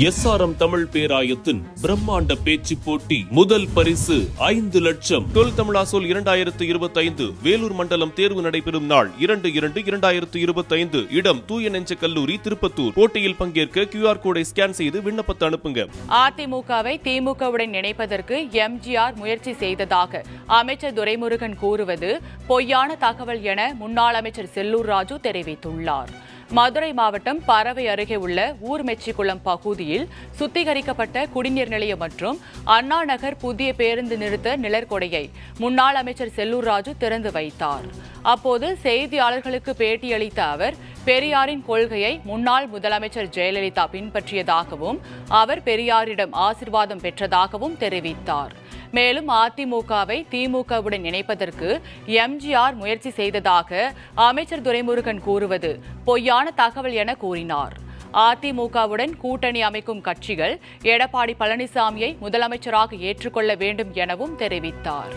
SRM Tamil பேராயத்தின் பிரம்மாண்ட பேச்சு போட்டி முதல் பரிசு ஐந்து லட்சம். தொல் தமிழாசோல் இரண்டாயிரத்து இருபத்தைந்து வேலூர் மண்டலம் தேர்வு நடைபெறும் நாள் இரண்டு இரண்டு இரண்டாயிரத்து இருபத்தைந்து இடம் தூய நெஞ்ச கல்லூரி திருப்பத்தூர். போட்டியில் பங்கேற்க கியூஆர் கோடை ஸ்கேன் செய்து விண்ணப்பத்தை அனுப்புங்க. அதிமுகவை திமுகவுடன் இணைப்பதற்கு எம்ஜிஆர் முயற்சி செய்ததாக அமைச்சர் துரைமுருகன் கூறுவது பொய்யான தகவல் என முன்னாள் அமைச்சர் செல்லூர் ராஜு தெரிவித்துள்ளார். மதுரை மாவட்டம் பறவை அருகே உள்ள ஊர்மெச்சிக்குளம் பகுதியில் சுத்திகரிக்கப்பட்ட குடிநீர் நிலையம் மற்றும் அண்ணா நகர் புதிய பேருந்து நிறுத்த நிழற்கொடையை முன்னாள் அமைச்சர் செல்லூர் ராஜு திறந்து வைத்தார். அப்போது செய்தியாளர்களுக்கு பேட்டியளித்த அவர் பெரியாரின் கொள்கையை முன்னாள் முதலமைச்சர் ஜெயலலிதா பின்பற்றியதாகவும் அவர் பெரியாரிடம் ஆசிர்வாதம் பெற்றதாகவும் தெரிவித்தார். மேலும் அதிமுகவை திமுகவுடன் இணைப்பதற்கு எம்ஜிஆர் முயற்சி செய்ததாக அமைச்சர் துரைமுருகன் கூறுவது பொய்யான தகவல் என கூறினார். அதிமுகவுடன் கூட்டணி அமைக்கும் கட்சிகள் எடப்பாடி பழனிசாமியை முதலமைச்சராக ஏற்றுக்கொள்ள வேண்டும் எனவும் தெரிவித்தார்.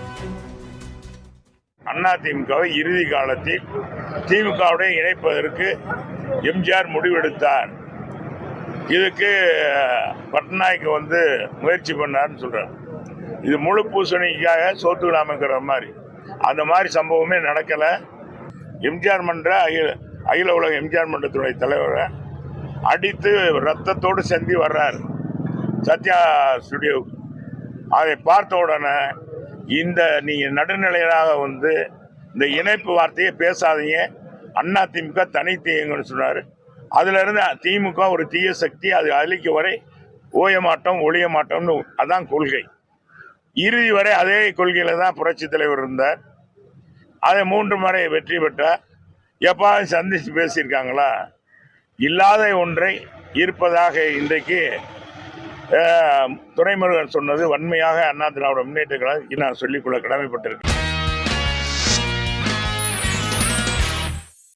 அதிமுகவை இறுதி காலத்தில் திமுகவுடன் இணைப்பதற்கு எம்ஜிஆர் முடிவெடுத்தார். இதுக்கு பட்நாயக் வந்து முயற்சி பண்ணார்னு சொல்றார். இது முழு பூசணிக்காக சோத்து விழாமக்கிற மாதிரி. அந்த மாதிரி சம்பவமே நடக்கலை. எம்ஜிஆர் மன்ற அகில அகில உலக எம்ஜிஆர் மன்றத்துடைய தலைவரை அடித்து ரத்தத்தோடு செந்தி வர்றார். சத்யா ஸ்டுடியோவுக்கு அதை பார்த்த உடனே இந்த நீங்கள் நடுநிலையாக வந்து இந்த இணைப்பு வார்த்தையை பேசாதீங்க. அண்ணா திமுக தனித்தீங்கன்னு சொன்னார். அதிலிருந்து திமுக ஒரு தீய சக்தி அது அழிக்க வரை ஓய மாட்டோம் ஒழிய மாட்டோம்னு அதான் கொள்கை. இறுதி வரை அதே கொள்கையில் தான் புரட்சி தலைவர் இருந்தார். அதை மூன்று முறை வெற்றி பெற்றார். எப்பாவது சந்திச்சு பேசியிருக்காங்களா? இல்லாத ஒன்றை இருப்பதாக இன்றைக்கு துறைமுருகன் சொன்னது வன்மையாக அண்ணா திராவிட முன்னேற்ற கழகம் நான் சொல்லிக்கொள்ள கடமைப்பட்டிருக்கேன்